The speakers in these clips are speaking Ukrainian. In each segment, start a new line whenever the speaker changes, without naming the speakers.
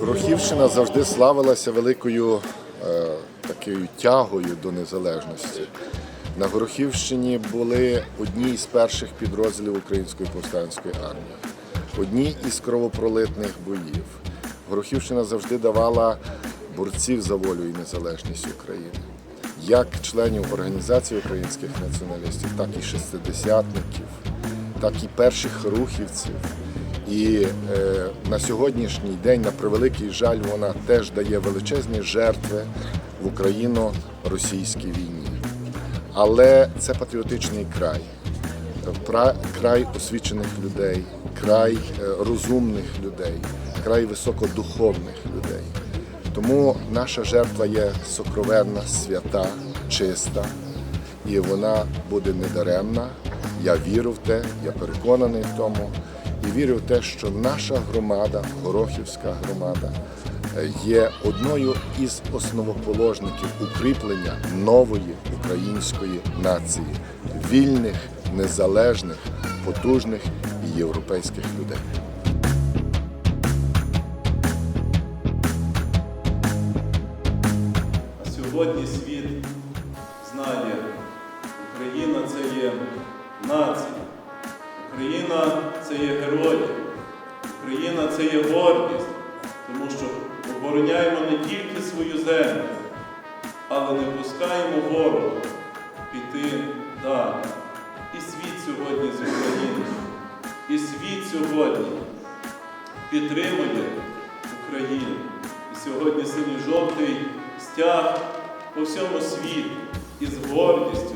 Горохівщина завжди славилася великою е, такою тягою до незалежності. На Горохівщині були одні з перших підрозділів Української повстанської армії, одні із кровопролитних боїв. Горохівщина завжди давала борців за волю і незалежність України, як членів організації українських націоналістів, так і шестидесятників, так і перших рухівців. І е, на сьогоднішній день, на превеликий жаль, вона теж дає величезні жертви в Україно-російській війні. Але це патріотичний край, край освічених людей, край е, розумних людей, край високодуховних людей. Тому наша жертва є сокровенна, свята, чиста, і вона буде недаремна. Я вірю в те, я переконаний в тому. І вірю в те, що наша громада, Горохівська громада, є одною із основоположників укріплення нової української нації, вільних, незалежних, потужних і європейських людей.
Сьогодні світ Україна це є герої, Україна це є гордість, тому що обороняємо не тільки свою землю, але не пускаємо ворога піти далі. І світ сьогодні з України, і світ сьогодні підтримує Україну. І сьогодні синьо-жовтий стяг по всьому світу із гордістю.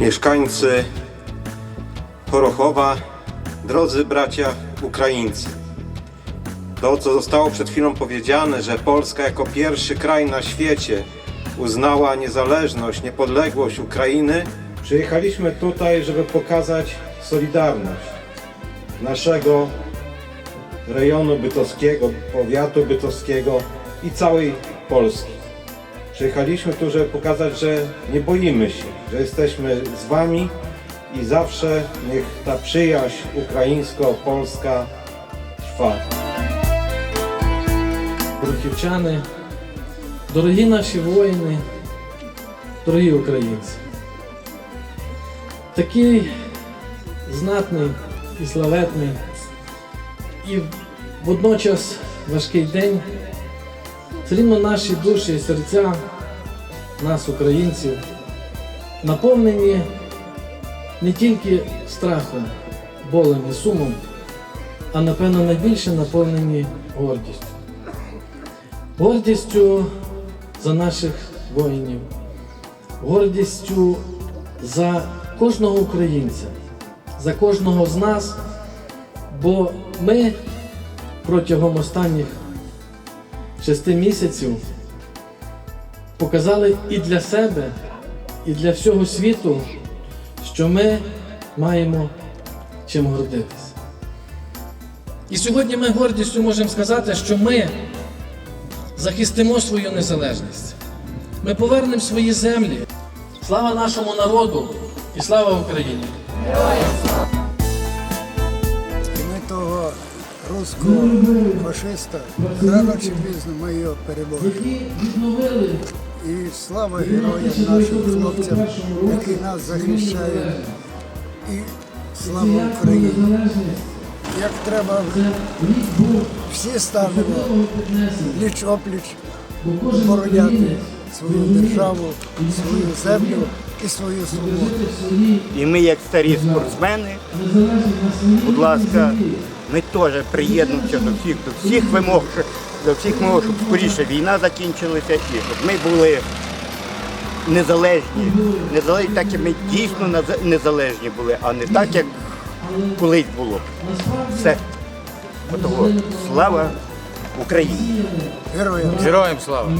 Mieszkańcy Chorochowa, drodzy bracia Ukraińcy. To, co zostało przed chwilą powiedziane, że Polska jako pierwszy kraj na świecie uznała niezależność, niepodległość Ukrainy, przyjechaliśmy tutaj, żeby pokazać solidarność naszego rejonu bytowskiego, powiatu bytowskiego i całej Polski. Przyjechaliśmy tu, żeby pokazać, że nie boimy się, że jesteśmy z Wami i zawsze niech ta przyjaźń ukraińsko-polska trwa.
Брухівчани, дорогі наші воїни, дорогі українці. Такий знатний і славетний і водночас важкий день. Все рівно наші душі і серця, нас, українців, наповнені не тільки страхом, болем і сумом, а напевно найбільше наповнені гордістю. Гордістю за наших воїнів, гордістю за кожного українця, за кожного з нас, бо ми протягом останніх шести місяців показали і для себе, і для всього світу, що ми маємо чим гордитися. І сьогодні ми гордістю можемо сказати, що ми захистимо свою незалежність. Ми повернемо свої землі. Слава нашому народу і слава Україні!
І руського фашиста рано чи пізно ми його переможемо. І слава героям нашим хлопцям, які нас захищають. І слава Україні! Як треба, всі станемо пліч опліч
бо
обороняти свою державу, свою землю і свою свободу.
І ми, як старі спортсмени, будь ласка. Ми теж приєднуємося до всіх, до всіх вимог, до всіх вимог, щоб скоріше війна закінчилася і щоб ми були незалежні. Незалежні, так як ми дійсно незалежні були, а не так, як колись було. Все. Отого. Слава Україні.
Героям.
Героям слава!